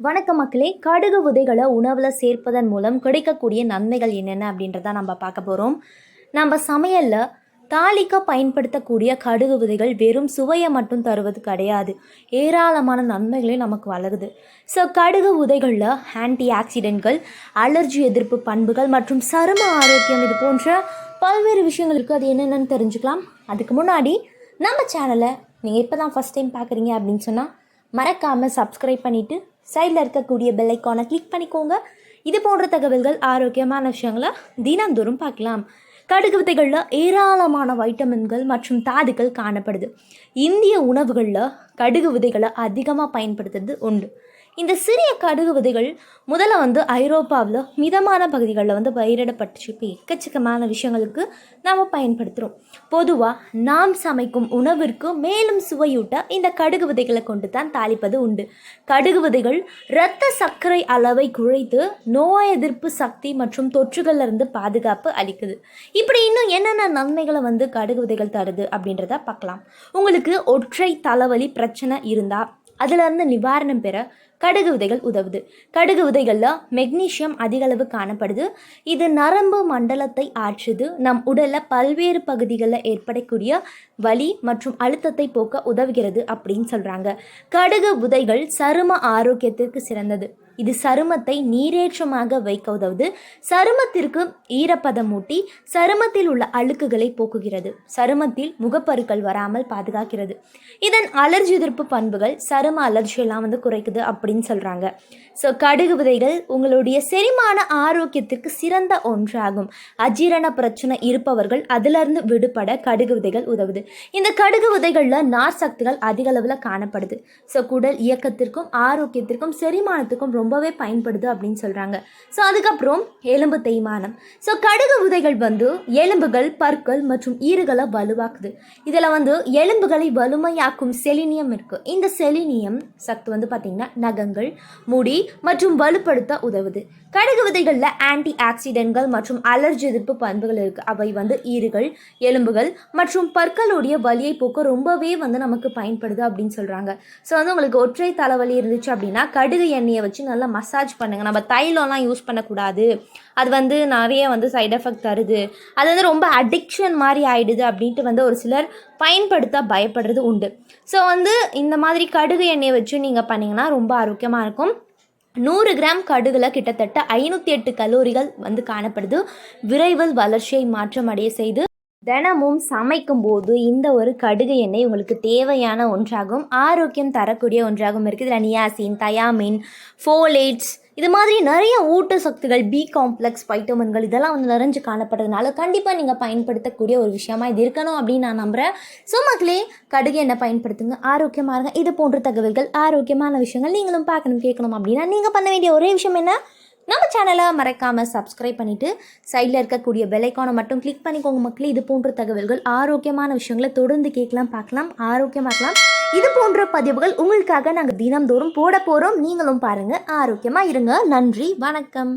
வணக்கம் மக்களே கடுகு விதைகளை உணவில் சேர்ப்பதன் மூலம் கிடைக்கக்கூடிய நன்மைகள் என்னென்ன அப்படின்றத நம்ம பார்க்க போகிறோம் நம்ம சமையலில் தாளிக்க பயன்படுத்தக்கூடிய கடுகு விதைகள் வெறும் சுவையை மட்டும் தருவது கிடையாது. ஏராளமான நன்மைகளையும் நமக்கு வளருது ஸோ கடுகு விதைகளில் ஆன்டி ஆக்சிடென்ட்கள் அலர்ஜி எதிர்ப்பு பண்புகள் மற்றும் சரும ஆரோக்கியம் இது போன்ற பல்வேறு விஷயங்கள் இருக்குது அது என்னென்னு தெரிஞ்சுக்கலாம். அதுக்கு முன்னாடி நம்ம சேனலை நீங்கள் இப்போ தான் ஃபஸ்ட் டைம் பார்க்குறீங்க அப்படின்னு சொன்னால் மறக்காமல் சப்ஸ்கிரைப் பண்ணிவிட்டு சைடில் இருக்கக்கூடிய பெல்லைக்கானை கிளிக் பண்ணிக்கோங்க. இது போன்ற தகவல்கள் ஆரோக்கியமான விஷயங்களை தினந்தோறும் பார்க்கலாம். கடுகு விதைகளில் ஏராளமான வைட்டமின்கள் மற்றும் தாதுக்கள் காணப்படுது. இந்திய உணவுகளில் கடுகு விதைகளை அதிகமாக பயன்படுத்துறது உண்டு. இந்த சிறிய கடுகு விதைகள் முதல்ல வந்து ஐரோப்பாவில் மிதமான பகுதிகளில் வந்து பயிரிடப்பட்டுச்சு. இப்போ எக்கச்சக்கமான விஷயங்களுக்கு நாம் பயன்படுத்துகிறோம் பொதுவாக நாம் சமைக்கும் உணவிற்கு மேலும் சுவையூட்ட இந்த கடுகு விதைகளை கொண்டு தான் தாளிப்பது உண்டு. கடுகு விதைகள் இரத்த சர்க்கரை அளவை குறைத்து நோய் எதிர்ப்பு சக்தி மற்றும் தொற்றுகள்ல இருந்து பாதுகாப்பு அளிக்குது. இப்படி இன்னும் என்னென்ன நன்மைகளை வந்து கடுகு விதைகள் தருது அப்படின்றத பார்க்கலாம். உங்களுக்கு ஒற்றை தலைவலி பிரச்சனை இருந்தால் அதிலிருந்து நிவாரணம் பெற கடுகு விதைகள் உதவுது. கடுகு விதைகளில் மெக்னீஷியம் அதிகளவு காணப்படுது. இது நரம்பு மண்டலத்தை ஆற்றுது. நம் உடலில் பல்வேறு பகுதிகளில் ஏற்படக்கூடிய வலி மற்றும் அழுத்தத்தை போக்க உதவுகிறது அப்படின்னு சொல்கிறாங்க கடுகு விதைகள் சரும ஆரோக்கியத்திற்கு சிறந்தது. இது சருமத்தை நீரேற்றமாக வைக்க உதவுது. சருமத்திற்கு ஈரப்பதம் ஊட்டி சருமத்தில் உள்ள அழுக்குகளை போக்குகிறது. சருமத்தில் முகப்பருக்கள் வராமல் பாதுகாக்கிறது. இதன் அலர்ஜி எதிர்ப்பு பண்புகள் சரும அலர்ஜியெல்லாம் வந்து குறைக்குது அப்படின்னு சொல்கிறாங்க ஸோ கடுகு விதைகள் உங்களுடைய செரிமான ஆரோக்கியத்திற்கு சிறந்த ஒன்றாகும். அஜீரண பிரச்சனை இருப்பவர்கள் அதிலிருந்து விடுபட கடுகு விதைகள் உதவுது. இந்த கடுகு விதைகளில் நார் சக்திகள் அதிக அளவில் காணப்படுது. ஸோ குடல் இயக்கத்திற்கும் ஆரோக்கியத்திற்கும் செரிமானத்துக்கும் ரொம்ப ரொம்பவே பயன்படுது அப்படின்னு சொல்கிறாங்க ஸோ அதுக்கப்புறம் எலும்பு தேய்மானம். ஸோ கடுகு விதைகள் வந்து எலும்புகள் பற்கள் மற்றும் ஈறுகளை வலுவாக்குது. இதில் வந்து எலும்புகளை வலுமையாக்கும் செலினியம் இருக்குது இந்த செலினியம் சத்து வந்து பார்த்திங்கன்னா நகங்கள் முடி மற்றும் வலுப்படுத்த உதவுது. கடுகு விதைகளில் ஆன்டி ஆக்சிடென்ட்கள் மற்றும் அலர்ஜி எதிர்ப்பு பண்புகள் இருக்குது அவை வந்து ஈறுகள் எலும்புகள் மற்றும் பற்களுடைய வலியை போக்க ரொம்பவே வந்து நமக்கு பயன்படுது அப்படின்னு சொல்கிறாங்க ஸோ வந்து உங்களுக்கு ஒற்றை தலைவலி இருந்துச்சு அப்படின்னா கடுகு எண்ணெயை வச்சு நல்லா மசாஜ் பண்ணுங்கள் நம்ம தைலம்லாம் யூஸ் பண்ணக்கூடாது. அது வந்து நிறைய வந்து சைட் எஃபெக்ட் தருது. அது வந்து ரொம்ப அடிக்ஷன் மாதிரி ஆயிடுது அப்படின்ட்டு வந்து ஒரு சிலர் பயன்படுத்த பயப்படுறது உண்டு. ஸோ வந்து இந்த மாதிரி கடுகு எண்ணெயை வச்சு நீங்கள் பண்ணிங்கன்னா ரொம்ப ஆரோக்கியமாக இருக்கும். நூறு கிராம் கடுகில் கிட்டத்தட்ட ஐநூற்றி எட்டு கலோரிகள் வந்து காணப்படுது. விரைவில் வளர்ச்சியை மாற்றமடைய செய்து தினமும் சமைக்கும் போது இந்த ஒரு கடுகு எண்ணெய் உங்களுக்கு தேவையான ஒன்றாகும். ஆரோக்கியம் தரக்கூடிய ஒன்றாகவும் இருக்குது. இதில் நியாசின் தயாமின் ஃபோலேட்ஸ் இது மாதிரி நிறைய ஊட்ட சக்திகள் பி காம்ப்ளெக்ஸ் வைட்டமின்கள் இதெல்லாம் வந்து நிறைஞ்சு காணப்படுறதுனால கண்டிப்பாக நீங்கள் பயன்படுத்தக்கூடிய ஒரு விஷயமா இது இருக்கணும் அப்படின்னு நான் நம்புகிறேன் ஸோ மக்களே கடுகு எண்ணெய் பயன்படுத்துங்க. ஆரோக்கியமாக இருங்க. இது போன்ற தகவல்கள் ஆரோக்கியமான விஷயங்கள் நீங்களும் பார்க்கணும் கேட்கணும் அப்படின்னா நீங்கள் பண்ண வேண்டிய ஒரே விஷயம் என்ன? நம்ம சேனலை மறக்காமல் சப்ஸ்கிரைப் பண்ணிவிட்டு சைடில் இருக்கக்கூடிய பெலைக்கானை மட்டும் கிளிக் பண்ணிக்கோங்க மக்களே. இது போன்ற தகவல்கள் ஆரோக்கியமான விஷயங்களை தொடர்ந்து கேட்கலாம் பார்க்கலாம் ஆரோக்கியமாக இருக்கலாம் இது போன்ற பதிவுகள் உங்களுக்காக நாங்கள் தினம்தோறும் போட போகிறோம் நீங்களும் பாருங்கள் ஆரோக்கியமாக இருங்க. நன்றி வணக்கம்.